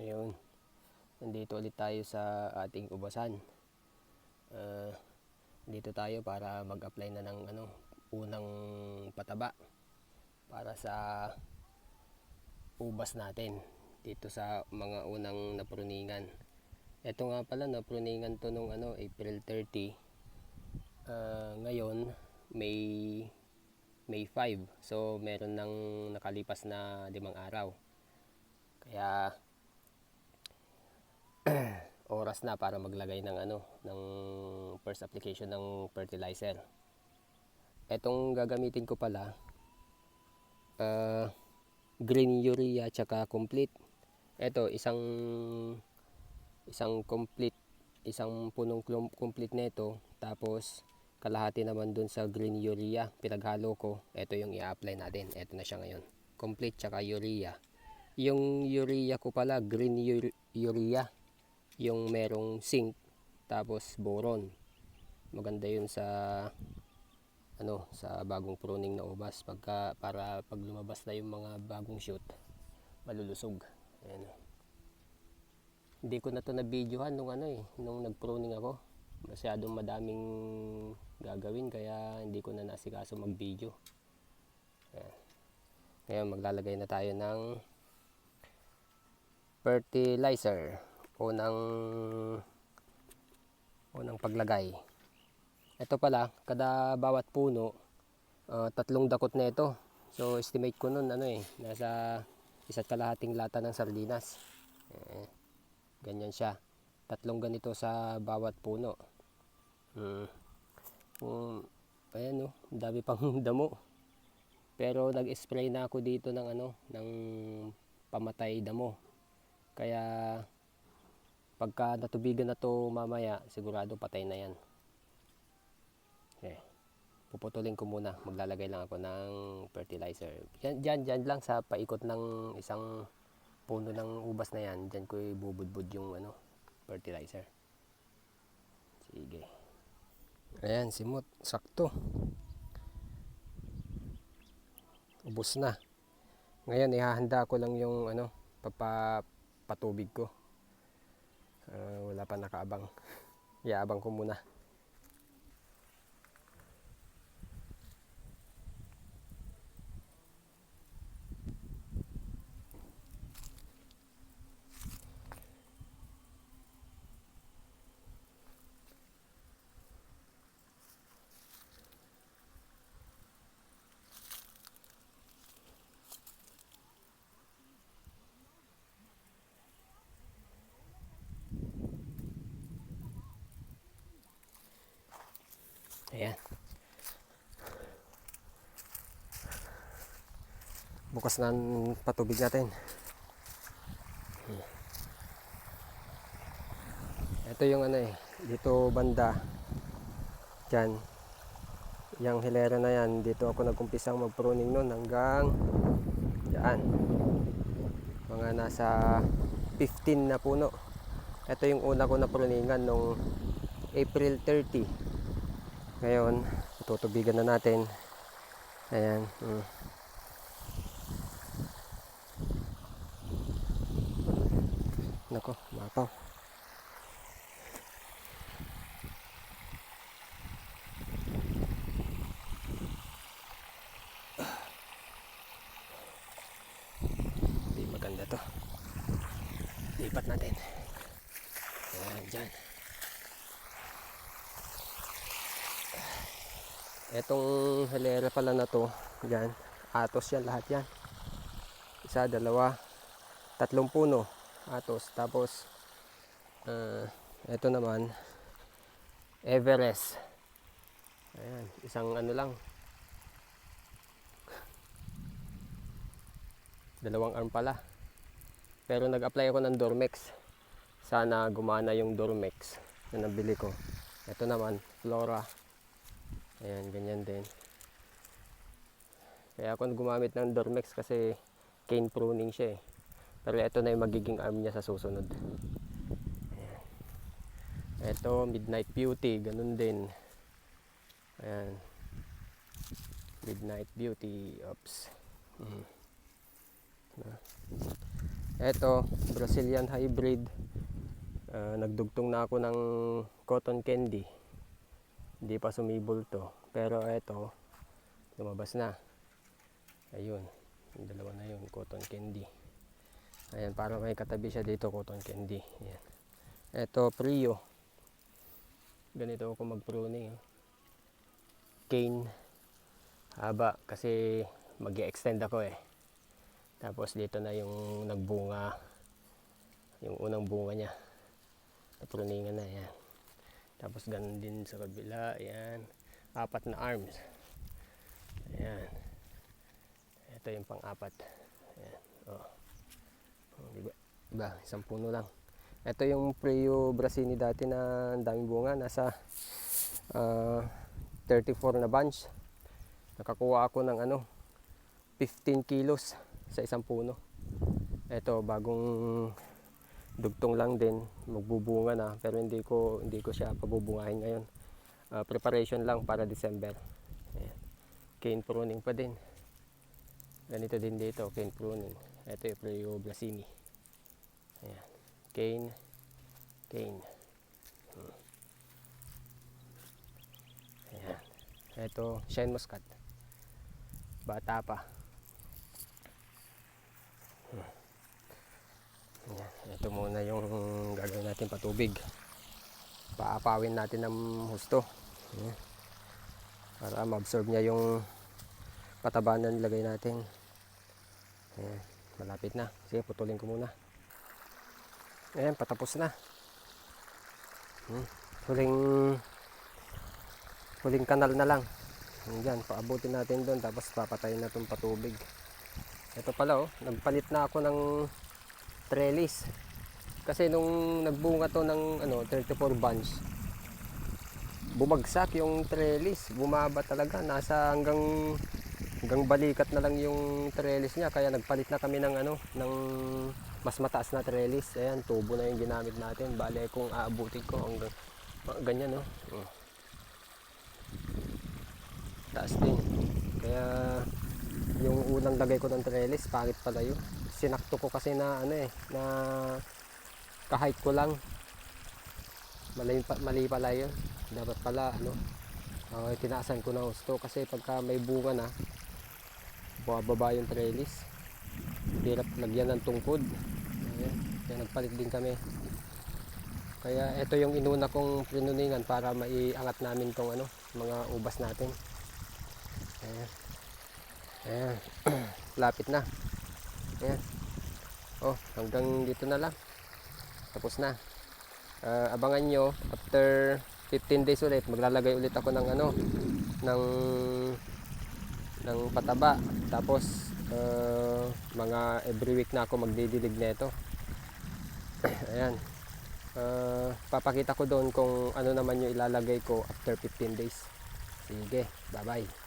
Ayun. Nandito ulit tayo sa ating ubasan. Ah, dito tayo para mag-apply na ng ano, unang pataba para sa ubas natin dito sa mga unang napruningan. Ito nga pala napruningan to nung ano April 30. Ah, ngayon May May 5. So meron nang nakalipas na limang araw. Kaya oras na para maglagay ng ano ng first application ng fertilizer. Etong gagamitin ko pala ah, green urea tsaka complete. Ito isang isang complete isang punong complete nito tapos kalahati naman dun sa green urea pinaghalo ko ito yung i-apply natin ito na siya ngayon complete tsaka urea yung urea ko pala green ure- urea yung merong zinc tapos boron. Maganda yun sa ano sa bagong pruning na ubas. Pagka para pag lumabas na yung mga bagong shoot malulusog. Ayan. Hindi ko na to na videohan nung ano eh nung nag pruning ako. Masyadong madaming gagawin kaya hindi ko na nasikaso mag video ayan. ngayon maglalagay na tayo ng fertilizer unang unang paglagay. Ito pala kada bawat puno ah, tatlong dakot na ito. So estimate ko nun ano eh nasa isa't kalahating lata ng sardinas. Eh, ganyan siya. Tatlong ganito sa bawat puno. Hmm. um, ayan oh dami pang damo. Pero nag-spray na ako dito ng ano ng pamatay damo. Kaya pagka natubigan na to mamaya sigurado patay na yan. Okay. puputulin ko muna. Maglalagay lang ako ng fertilizer. Dyan, dyan, dyan lang sa paikot ng isang puno ng ubas na yan. Dyan ko ibubudbud yung ano fertilizer. Sige. Ayan simot. Sakto. Ubos na. Ngayon ihahanda ko lang yung ano papa patubig ko Ah, wala pa nakaabang. Iaabang ko muna Ayan. Bukas na ang patubig natin. Ito yung ano eh, dito banda. Diyan. Yang hilera na yan, dito ako nagkumpisang mag-pruning nun hanggang yan. Mga nasa 15 na puno. Ito yung una ko na pruningan nung April 30. Ngayon, tutubigan na natin. Ayan. Mm. Nako, mapaw. Hindi to. Lipat natin. Ayan, dyan. Etong halera pala na to, yan, atos yan lahat yan. Isa, dalawa, tatlong puno, atos. Tapos, uh, ito naman, Everest. Ayan, isang ano lang. Dalawang arm pala. Pero nag-apply ako ng Dormex. Sana gumana yung Dormex na nabili ko. Ito naman, Flora. Ayan, ganyan din. Kaya ako gumamit ng Dormex kasi cane pruning siya eh. Pero ito na yung magiging arm niya sa susunod. Ayan. Ito, Midnight Beauty, ganun din. Ayan. Midnight Beauty, oops. Mhm. Na. Eto, Brazilian hybrid. Ah, nagdugtong na ako ng cotton candy. Hindi pa sumibol to. Pero eto, lumabas na. Ayun, yung dalawa na yun, cotton candy. Ayan, para may katabi siya dito, cotton candy. Ayan. Eto, Prio. Ganito ako mag-pruning. oh. Cane. Haba, kasi mag extend ako eh. Tapos dito na yung nagbunga, yung unang bunga niya. Napruningan na, yan. Tapos ganun din sa kabila, ayan. Apat na arms. Ayan. Ito yung pang-apat. Ayan. Oh. Oh, diba? Diba? Isang puno lang. Ito yung Preo Brasini dati na ang daming bunga. Nasa ah, 34 na bunch. Nakakuha ako ng ano, 15 kilos sa isang puno. Ito, bagong dugtong lang din, magbubunga na, pero hindi ko hindi ko siya pabubungahin ngayon. Ah, preparation lang para December. Ayan. Cane pruning pa din. Ganito din dito, cane pruning. Ito yung Preo Blasini. Ayan. Cane, cane. Hmm. Ayan. Ito, shine muscat. Bata pa. Ayan, ito muna yung gagawin natin patubig. Paapawin natin ng husto. Para ma-absorb niya yung pataba na nilagay natin. Ayan, malapit na. Sige, putulin ko muna. Ayan, patapos na. Hmm. Huling huling kanal na lang. Ayan, paabutin natin doon tapos papatayin na itong patubig. Ito pala oh, nagpalit na ako ng trellis. Kasi nung nagbunga to ng ano, 34 bunch, bumagsak yung trellis. Bumaba talaga. Nasa hanggang hanggang balikat na lang yung trellis niya. Kaya nagpalit na kami ng ano, ng mas mataas na trellis. Ayan, tubo na yung ginamit natin. Bale, kung aabutin ko hanggang ganyan no. Oh. Taas din. Kaya yung unang lagay ko ng trellis, pangit pala yun. Sinakto ko kasi na ano eh, na kahit ko lang. Mali, mali pala yun. Dapat pala ano, uh, tinaasan ko ng gusto kasi pagka may bunga na, bababa yung trellis. Hirap lagyan ng tungkod. Ayan. Kaya nagpalit din kami. Kaya ito yung inuna kong pinuningan para maiangat namin tong ano, mga ubas natin. Ayan. Ayan. Lapit na. Ayan. Oh, hanggang dito na lang. Tapos na. Ah, abangan nyo, after 15 days ulit, maglalagay ulit ako ng ano, ng ng pataba. Tapos, ah, mga every week na ako magdidilig nito. Ayan. Ah, papakita ko doon kung ano naman yung ilalagay ko after 15 days. Sige, bye-bye.